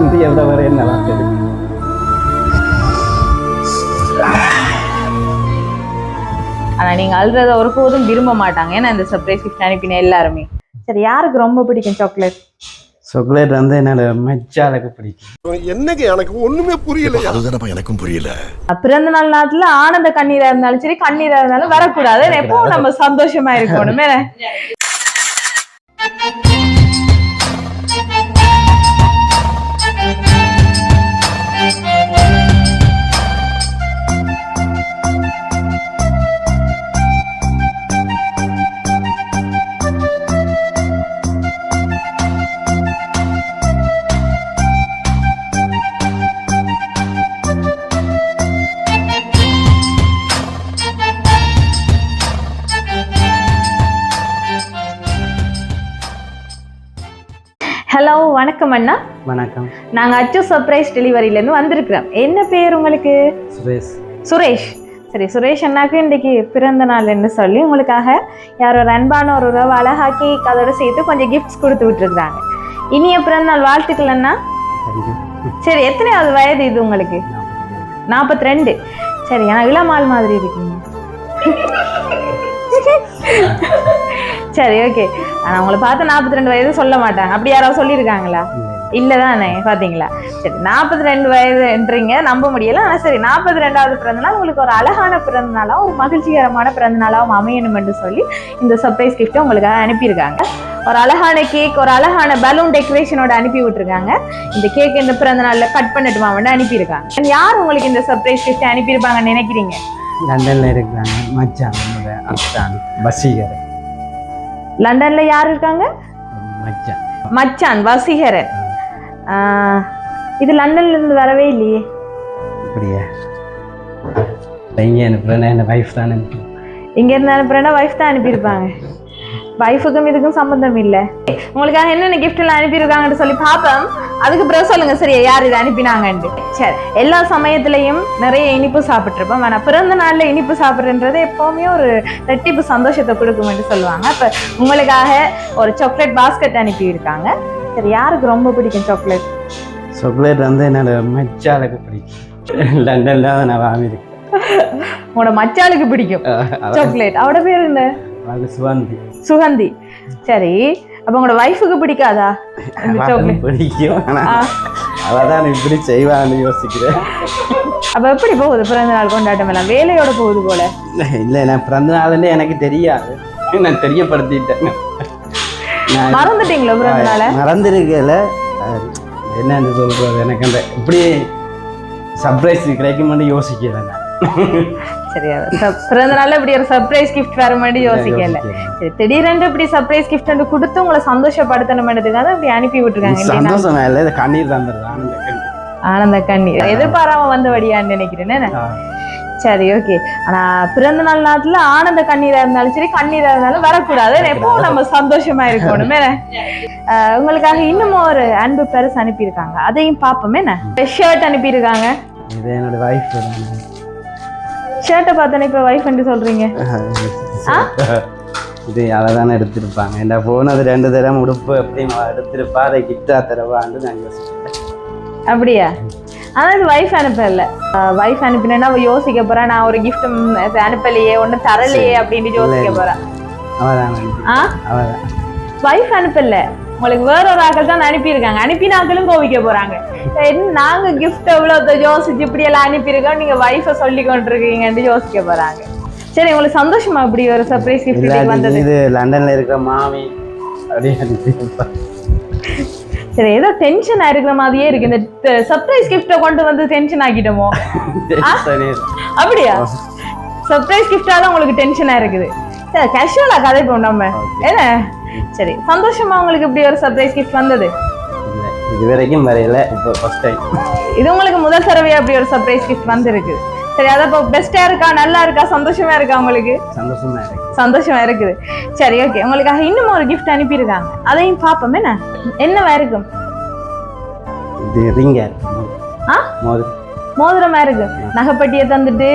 நன்றி எவ்வளோ வரை என்ன வார்த்தை ஆனா நீங்க அழுறத ஒருபோதும் விரும்ப மாட்டாங்க. ஏன்னா இந்த சர்ப்ரைஸ் கிஃப்ட் அனுப்பின எல்லாருமே. சரி யாருக்கு ரொம்ப பிடிக்கும் சாக்லேட் சாக்லேட் வந்து என்னோட மச்சாலுக்கு பிடிக்கும். என்னங்க எனக்கு ஒண்ணுமே புரியல அதுதானப்பா எனக்கும் புரியல. பிறந்த நாள் நாட்டுல ஆனந்த கண்ணீரா இருந்தாலும் சரி கண்ணீரா இருந்தாலும் வரக்கூடாது. எப்பவும் நம்ம சந்தோஷமா இருக்கணும். வணக்கம் அண்ணா. வணக்கம். நாங்க அச்சு சர்ப்ரைஸ் டெலிவரில இருந்து வந்திருக்கிறோம். என்ன பேர் உங்களுக்கு? சுரேஷ். சுரேஷ். சரி சுரேஷ் அண்ணாக்கு இன்னைக்கு பிறந்த நாள்னு சொல்லி உங்களுக்காக யார் ஒரு அன்பான ஒரு உறவு அழகாக்கி அதோட சேர்த்து கொஞ்சம் கிஃப்ட்ஸ் கொடுத்து விட்டுருக்காங்க இனிய பிறந்த நாள் வாழ்த்துக்கள் அண்ணா. சரி எத்தனையாவது வயது இது உங்களுக்கு? நாற்பத்தி ரெண்டு. சரி ஆனால் இளமால் மாதிரி இருக்கீங்க சரி ஓகே ஆனால் உங்களை பார்த்து நாற்பத்தி ரெண்டு வயது சொல்ல மாட்டாங்க. அப்படி யாராவது சொல்லியிருக்காங்களா? இல்லை. தானே பார்த்தீங்களா சரி நாற்பத்தி ரெண்டு வயதுன்றீங்க நம்ப முடியல. ஆனால் சரி நாற்பத்தி ரெண்டாவது பிறந்தநாள் உங்களுக்கு ஒரு அழகான பிறந்த நாளாகவும் ஒரு மகிழ்ச்சிகரமான பிறந்த நாளாகவும் அமையணும் என்று சொல்லி இந்த சர்ப்ரைஸ் கிஃப்ட்டை உங்களுக்காக அனுப்பியிருக்காங்க. ஒரு அழகான கேக் ஒரு அழகான பலூன் டெக்கரேஷனோட அனுப்பி விட்டுருக்காங்க. இந்த கேக் இந்த பிறந்த நாள்ல கட் பண்ணட்டுமா வந்து அனுப்பியிருக்காங்க. யார் உங்களுக்கு இந்த சர்ப்ரைஸ் கிஃப்ட் அனுப்பியிருப்பாங்கன்னு நினைக்கிறீங்க? லண்டனில் இருக்கிறாங்க மச்சான் அத்தான் பசீகர் லண்டன்ல யார் இருக்காங்க? மச்சான். மச்சான் வசீகரன். இது லண்டன்ல இருந்து வரவே இல்லையே. அப்படியா? பையன் அனுப்புகிறேன் என் வைஃப் தான் அனுப்பி இங்க இருந்து அனுப்புறேன்னா ஒய்ஃப் தான் அனுப்பியிருப்பாங்க. ஒய்ஃபுக்கும் இதுக்கும் சம்மந்தம் இல்லை. உங்களுக்காக என்னென்ன எல்லாம் அனுப்பியிருக்காங்கன்னு சொல்லி பார்ப்போம். அதுக்கு பிறகு சொல்லுங்க சரியா? யார் இதை அனுப்பினாங்கன்ட்டு. சரி எல்லா சமயத்திலையும் நிறைய இனிப்பு சாப்பிட்ருப்போம் ஆனால் பிறந்த நாள்ல இனிப்பு சாப்பிட்றன்றது எப்பவுமே ஒரு ரெட்டிப்பு சந்தோஷத்தை கொடுக்கும்னு சொல்லுவாங்க. அப்போ உங்களுக்காக ஒரு சாக்லேட் பாஸ்கெட் அனுப்பியிருக்காங்க. சரி யாருக்கு ரொம்ப பிடிக்கும் சாக்லேட் சாக்லேட் வந்து என்னோட மச்சாலுக்கு பிடிக்கும். லண்டனில் நான் வாங்கியிருக்கேன். உங்களோட மச்சாளுக்கு பிடிக்கும். சாக்லேட் அவட பேர் என்ன? அது சுவாந்தி சுகந்தி. சரி அப்ப உங்களோட ஒய்ஃபுக்கு பிடிக்காதா? பிடிக்கும். ஆ. ஆனால் அவள் தான் இப்படி செய்வான்னு யோசிக்கிறேன். அப்ப எப்படி போகுது? பிறந்த நாள் கொண்டாட்டம் எல்லாம் வேலையோட போகுது போல. இல்லை நான் பிறந்த நாள்னே எனக்கு தெரியாது. நான் தெரியப்படுத்திட்டேன். மறந்துட்டீங்களோ பிறந்த நாள? மறந்துருக்கல. என்னன்னு சொல்றது எனக்கு அந்த இப்படி சர்ப்ரைஸ் கிடைக்குமென்னு யோசிக்கிறேன் நான். சரி ச- பிறந்த நாள்ல இப்படி ஒரு சர்ப்ரைஸ் கிஃப்ட் வர மாதிரி யோசிக்கல. சரி திடீரென்று இப்படி சர்ப்ரைஸ் கிஃப்ட் கொடுத்து உங்களை சந்தோஷப்படுத்தணும்ன்றதுக்காக இப்படி அனுப்பி விட்டுருக்காங்க? சந்தோஷம் இல்லை இது கண்ணீர் தந்துடுது ஆனந்த கண்ணீர். எதிர்பாராம வந்தபடியான்னு நினைக்கிறேன். சரி ஓகே ஆனா பிறந்த நாள் நாட்டுல ஆனந்த கண்ணீரா இருந்தாலும் சரி கண்ணீரா இருந்தாலும் வரக்கூடாது. எப்பவும் நம்ம சந்தோஷமா இருக்கணும் உங்களுக்காக இன்னும் ஒரு அன்பு பரிசு அனுப்பியிருக்காங்க. அதையும் பார்ப்போமே என்ன? ஷர்ட் அனுப்பியிருக்காங்க. இது என்னோட வைஃப் ஷர்ட்டை பார்த்தோன்னே இப்போ ஒய்ஃப் என்று சொல்றீங்க. இது அதை தானே எடுத்திருப்பாங்க என்ன போனது ரெண்டு தரம் உடுப்பு அவ எடுத்திருப்பா? அதை கிட்டா தரவான்னு யோசிக்கிறேன் அப்படியா? ஆனா இது ஒய்ஃப் அனுப்பல. ஒய்ஃப் அனுப்பினேன்னா அவ யோசிக்க போறா. நான் ஒரு ம் அனுப்பலையே ஒன்றும் தரலையே அப்படின்னு யோசிக்க போறா. அவள் தான் ஆ? அவள் தான் வைஃப் அனுப்பல. உங்களுக்கு வேற ஒரு ஆக்கள் தான் அனுப்பியிருக்காங்க. அனுப்பினாக்களும் கோவிக்க போறாங்க. நாங்க gift எவ்வளவு யோசிச்சு இப்படி எல்லாம் அனுப்பியிருக்கோம்? நீங்க வைஃபை சொல்லி கொண்டிருக்கீங்கன்னு யோசிக்க போறாங்க. சரி உங்களுக்கு சந்தோஷமா இப்படி ஒரு சர்ப்ரைஸ் கிஃப்ட் வந்தது? இது லண்டன்ல இருக்கிற மாமி. சரி ஏதோ டென்ஷன் இருக்கிற மாதிரியே இருக்கு. இந்த சர்ப்ரைஸ் கிஃப்ட்டை கொண்டு வந்து டென்ஷன் ஆக்கிட்டோமோ? அப்படியா? சர்ப்ரைஸ் கிஃப்டால உங்களுக்கு டென்ஷனா இருக்குது. சரி கேஷுவலா கதைப்போம் நம்ம. என்ன? சரி சந்தோஷமா உங்களுக்கு இப்படி ஒரு சர்ப்ரைஸ் கிஃப்ட் வந்தது? இது வரைக்கும் வரையில இப்போ ஃபர்ஸ்ட் டைம் இது உங்களுக்கு முதல் தடவையா அப்படி ஒரு சர்ப்ரைஸ் கிஃப்ட் வந்திருக்கு? சரி அதை இப்போ பெஸ்டா இருக்கா நல்லா இருக்கா சந்தோஷமா இருக்கா உங்களுக்கு? சந்தோஷமா இருக்கு. சந்தோஷமா இருக்குது. சரி ஓகே உங்களுக்காக இன்னும் ஒரு கிஃப்ட் அனுப்பியிருக்காங்க. அதையும் பார்ப்போம் என்ன? என்னவா இருக்கும்? இது ரிங்கர் ஆ? மோதிரம் மோதிரமா இருக்கு. நகைப்பட்டியை தந்துட்டு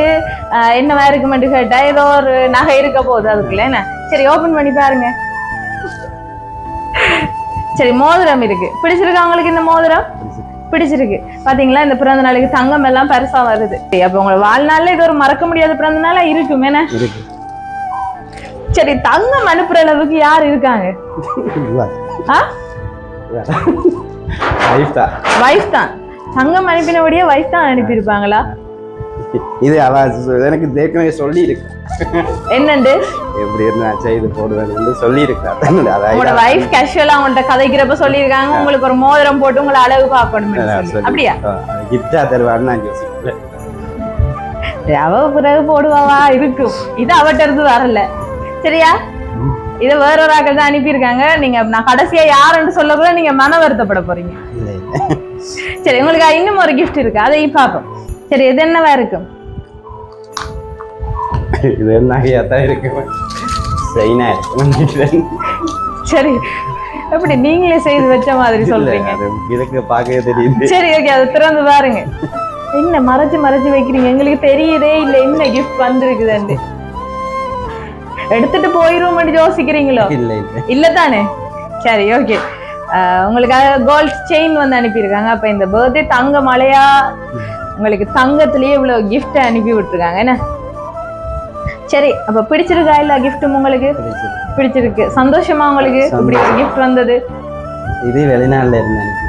என்னவா இருக்குமென்று கேட்டா ஏதோ ஒரு நகை இருக்க போகுது அதுக்குள்ள என்ன? சரி ஓபன் பண்ணி பாருங்க. சரி மோதிரம் இருக்கு. பிடிச்சிருக்கா உங்களுக்கு இந்த மோதிரம்? பிடிச்சிருக்கு. பாத்தீங்களா இந்த பிறந்த நாளுக்கு தங்கம் எல்லாம் பெருசா வருது. அப்ப உங்களை வாழ்நாள்ல இது ஒரு மறக்க முடியாத பிறந்த நாளா இருக்கும் என்ன? இருக்கு. சரி தங்கம் அனுப்புற அளவுக்கு யார் இருக்காங்க? ஆ? லைஃப் தான். வைஃப் தான். தங்கம் அனுப்பினபடியே வைஃப் தான் அனுப்பியிருப்பாங்களா? இது அவ எனக்கு ஏற்கனவே சொல்லி இருக்கு என்னண்டு? எப்படி இருந்தா செய்து போடுவேன்னு சொல்லி இருக்கா உங்களோட வைஃப் கேஷுவலா உங்கள்ட்ட கதைக்கிறப்ப சொல்லியிருக்காங்க. உங்களுக்கு ஒரு மோதிரம் போட்டு உங்களை அழகு பார்க்கணும் அப்படியா? கிஃப்டா தருவான்னு நான் அவ பிறகு போடுவாவா? இருக்கும். இது அவட்ட இருந்து வரல. சரியா? இத வேற ஒரு ஆக்கள் தான் அனுப்பியிருக்காங்க. நீங்க நான் கடைசியா யாருன்னு சொல்ல கூட நீங்க மன வருத்தப்பட போறீங்க. சரி உங்களுக்கு இன்னும் ஒரு gift இருக்கு. அதையும் பார்ப்போம். சரி இது என்னவா இருக்கும் இது நகையா தான் இருக்கு? செயினா சரி. எப்படி நீங்களே செய்து வச்ச மாதிரி சொல்றீங்க? இதுக்கு பார்க்கவே தெரியுது. சரி ஓகே அதை திறந்து பாருங்க. என்ன மறைச்சு மறைச்சு வைக்கிறீங்க? எங்களுக்கு தெரியுதே இல்ல என்ன கிஃப்ட் வந்திருக்குதுன்னு. எடுத்துட்டு போயிருவோம் யோசிக்கிறீங்களோ? இல்ல இல்ல. தானே? சரி ஓகே உங்களுக்காக கோல்ட் செயின் வந்து அனுப்பியிருக்காங்க. அப்ப இந்த பர்த்டே தங்க மலையா? உங்களுக்கு தங்கத்திலேயே இவ்வளவு gift அனுப்பி விட்டுருக்காங்க. என்ன? சரி அப்ப பிடிச்சிருக்கா இல்ல கிஃப்ட்டும் உங்களுக்கு. பிடிச்சிருக்கு. சந்தோஷமா உங்களுக்கு? இப்படி ஒரு gift வந்தது. இது வெளிநாட்டுல இருந்து அனுப்பி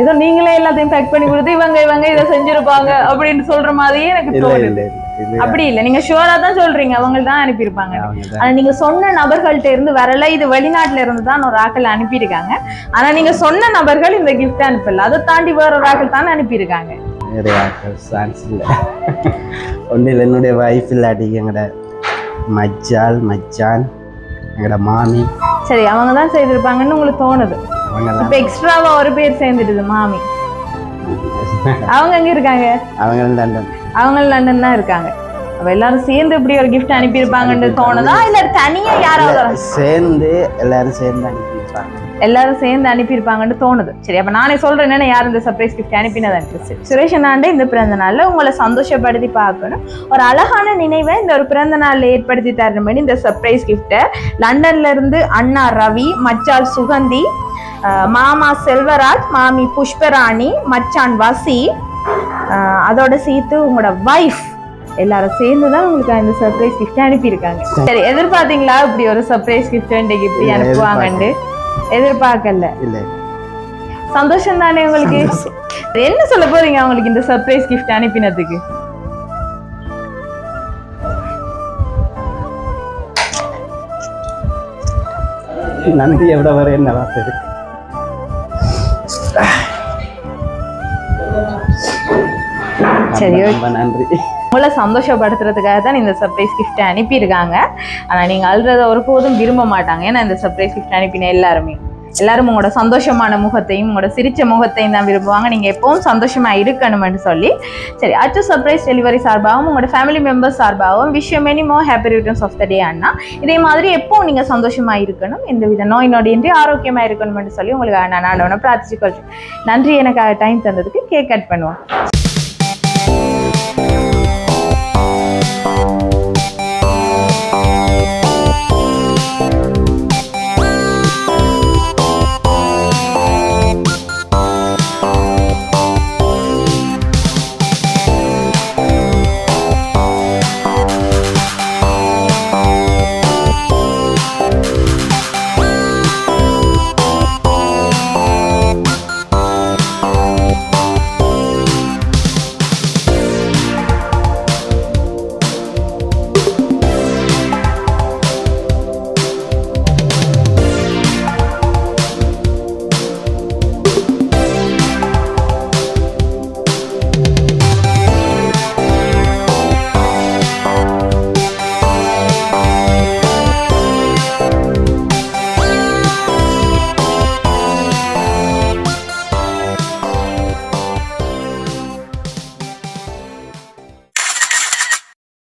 ஏதோ நீங்களே எல்லாத்தையும் பேக் பண்ணி கொடுத்து இவங்க இவங்க இதை செஞ்சிருப்பாங்க அப்படின்னு சொல்ற மாதிரியே எனக்கு தோணுது. அப்படி இல்ல. நீங்க ஷுவரா தான் சொல்றீங்க. அவங்க தான் அனுப்பியிருப்பாங்க. ஆனா நீங்க சொன்ன நபர்கள்ட்ட இருந்து வரல இது வெளிநாட்டுல இருந்து தான் ஒரு ஆக்கள் அனுப்பியிருக்காங்க. ஆனா நீங்க சொன்ன நபர்கள் இந்த gift அனுப்பல. அதை தாண்டி வேற ஒரு ஆக்கள் தான் அனுப்பியிருக்காங்க. வேற சான்ஸ் இல்லை. ஒன்றில் என்னுடைய வைஃப் இல்லாட்டி எங்களோட மச்சால் மச்சான் எங்களோட மாமி. சரி அவங்க தான் செய்திருப்பாங்கன்னு உங்களுக்கு தோணுது. இப்ப எக்ஸ்ட்ராவா ஒரு பேர் சேர்ந்துடுது மாமி. அவங்க எங்க இருக்காங்க? அவங்க லண்டன் அவங்க லண்டன் தான் இருக்காங்க. அப்ப எல்லாரும் சேர்ந்து இப்படி ஒரு gift அனுப்பியிருப்பாங்கன்னு தோணுதா? இல்ல தனியா யாராவது சேர்ந்து எல்லாரும் சேர்ந்து அனுப்பியிருப்பாங்க. எல்லாரும் சேர்ந்து அனுப்பியிருப்பாங்கன்னு தோணுது. சரி அப்ப நானே சொல்றேன் என்னென்ன யார் இந்த சர்ப்ரைஸ் கிஃப்ட் அனுப்பினது சரி சுரேஷ் அண்ணாண்டே இந்த பிறந்த நாள்ல உங்களை சந்தோஷப்படுத்தி பார்க்கணும். ஒரு அழகான நினைவை இந்த ஒரு பிறந்த நாள்ல ஏற்படுத்தி தரணும்னு இந்த சர்ப்ரைஸ் கிஃப்ட்டை லண்டன்ல இருந்து அண்ணா ரவி மச்சால் சுகந்தி மாமா செல்வராஜ் மாமி புஷ்பராணி மச்சான் வசி அதோட சேர்த்து உங்களோட வைஃப் எல்லாரும் சேர்ந்து தான் உங்களுக்கு இந்த சர்ப்ரைஸ் கிஃப்ட் அனுப்பியிருக்காங்க. சரி. எதிர்பார்த்தீங்களா இப்படி ஒரு சர்ப்ரைஸ் கிஃப்ட் இன்றைக்கு இப்படி இல்ல, அனுப்புவாங்கன்னு எதிர்பார்க்கல. சந்தோஷம் தானே உங்களுக்கு? என்ன சொல்ல போறீங்க அவங்களுக்கு இந்த சர்ப்ரைஸ் கிஃப்ட் அனுப்பினதுக்கு? நன்றி எவ்வளோ வர என்ன வார்த்தை இருக்கு? சரி, ரொம்ப, நன்றி. உங்களை சந்தோஷப்படுத்துறதுக்காக தான் இந்த சர்ப்ரைஸ் கிஃப்ட் அனுப்பியிருக்காங்க. ஆனா நீங்க அழுறத ஒருபோதும் விரும்ப மாட்டாங்க. ஏன்னா இந்த சர்ப்ரைஸ் கிஃப்ட் அனுப்பின எல்லாருமே. எல்லாரும் உங்களோட சந்தோஷமான முகத்தையும் உங்களோட சிரிச்ச முகத்தையும் தான் விரும்புவாங்க. நீங்க எப்பவும் சந்தோஷமா இருக்கணும்னு சொல்லி. சரி அச்சு சர்ப்ரைஸ் டெலிவரி சார்பாகவும் உங்களோட ஃபேமிலி மெம்பர்ஸ் சார்பாகவும் wish many more happy returns of the day அண்ணா. இதே மாதிரி எப்பவும் நீங்க சந்தோஷமா இருக்கணும். எந்த வித நோய் நொடியின்றி ஆரோக்கியமா இருக்கணும்னு சொல்லி உங்களுக்கு நான் ஆண்டவனை பிரார்த்திச்சு கொள்றேன். நன்றி. எனக்காக டைம் தந்ததுக்கு கேக் கட் பண்ணுவோம்.